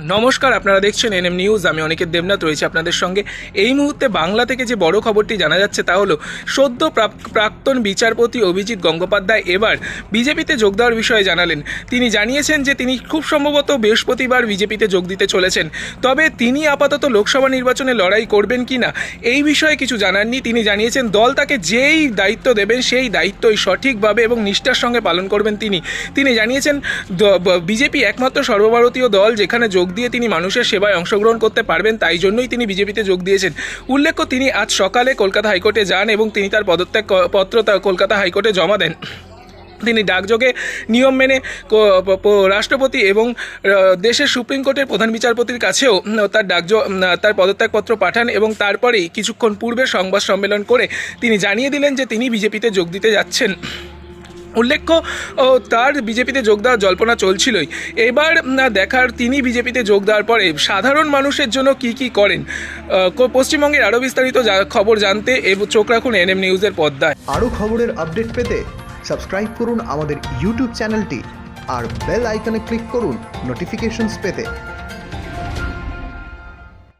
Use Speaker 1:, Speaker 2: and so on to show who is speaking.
Speaker 1: নমস্কার, আপনারা দেখছেন এনএম নিউজ। আমি অনেকের দেবনাথ, রয়েছে আপনাদের সঙ্গে। এই মুহূর্তে বাংলা থেকে যে বড় খবরটি জানা যাচ্ছে তা হলো, সদ্য প্রাক্তন বিচারপতি অভিজিৎ গঙ্গোপাধ্যায় এবার বিজেপিতে যোগ দেওয়ার বিষয়ে জানালেন। তিনি জানিয়েছেন যে, তিনি খুব সম্ভবত বৃহস্পতিবার বিজেপিতে যোগ দিতে চলেছেন। তবে তিনি আপাতত লোকসভা নির্বাচনে লড়াই করবেন কি না, এই বিষয়ে কিছু জানাননি। তিনি জানিয়েছেন, দল তাকে যেই দায়িত্ব দেবেন, সেই দায়িত্বই সঠিকভাবে এবং নিষ্ঠার সঙ্গে পালন করবেন তিনি। তিনি জানিয়েছেন বিজেপি একমাত্র সর্বভারতীয় দল যেখানে যোগ দিয়ে তিনি মানুষের সেবায় অংশগ্রহণ করতে পারবেন তাই জন্যই তিনি বিজেপিতে যোগ দিয়েছেন। উল্লেখ্য তিনি আজ সকালে কলকাতা হাইকোর্টে যান এবং তিনি তার পদত্যাগ পত্র কলকাতা হাইকোর্টে জমা দেন। তিনি ডাকযোগে নিয়ম মেনে রাষ্ট্রপতি এবং দেশের সুপ্রিম কোর্টের প্রধান বিচারপতির কাছেও তার উম, তার পদত্যাগপত্র পাঠান এবং তারপরেই কিছুক্ষণ পূর্বে সংবাদ সম্মেলন করে তিনি জানিয়ে দিলেন যে তিনি বিজেপিতে যোগ দিতে যাচ্ছেন। উল্লেখ্য তার বিজেপিতে যোগ দেওয়ার জল্পনা চলছিলই। এবার দেখার তিনি বিজেপিতে যোগ দেওয়ার পরে সাধারণ মানুষের জন্য কি কি করেন? পশ্চিমবঙ্গের আরও বিস্তারিত খবর জানতে এবং চোখ রাখুন এনএম নিউজের পর্দায়।
Speaker 2: আরও খবরের আপডেট পেতে সাবস্ক্রাইব করুন আমাদের ইউটিউব চ্যানেলটি আর বেল আইকনে ক্লিক করুন নোটিফিকেশনস পেতে।